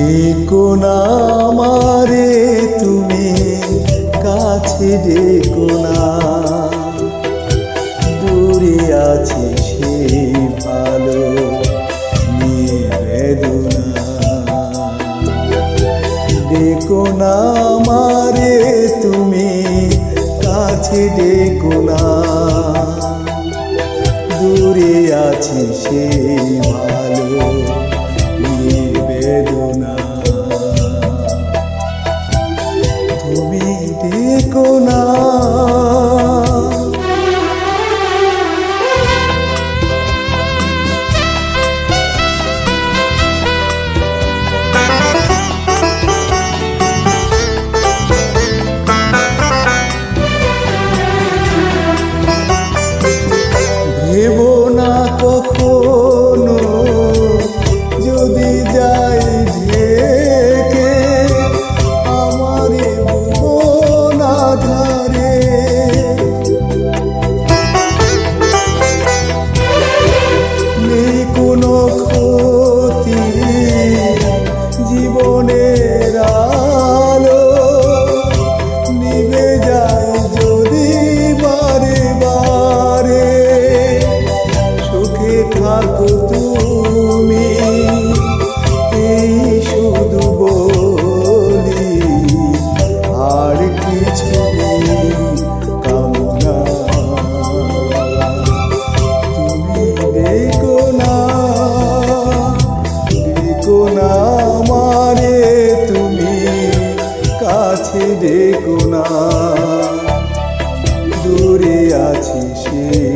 ডেকো না আমারে, তুমি কাছে ডেকো না। দূরে আছে সেই ভালো নিয়ে বেদনা ডেকো না আমারে, তুমি কাছে ডেকো না। দূরে আছে সেই ভালো দেখো না। দূরে আছি সে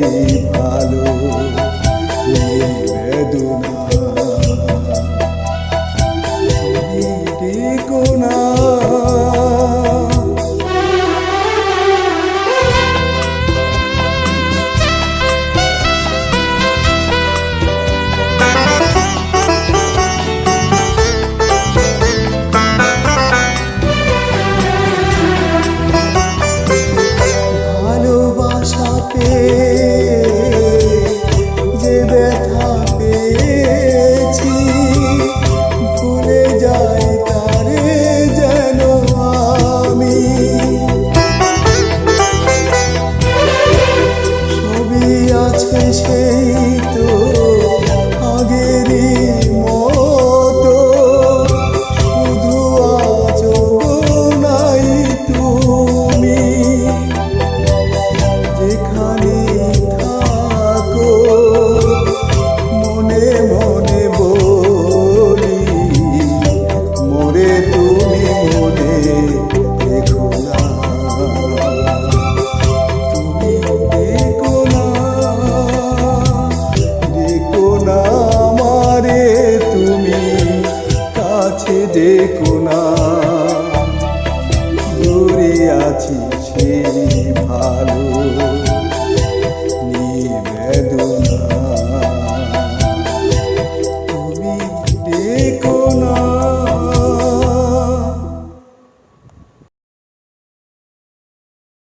ভালো।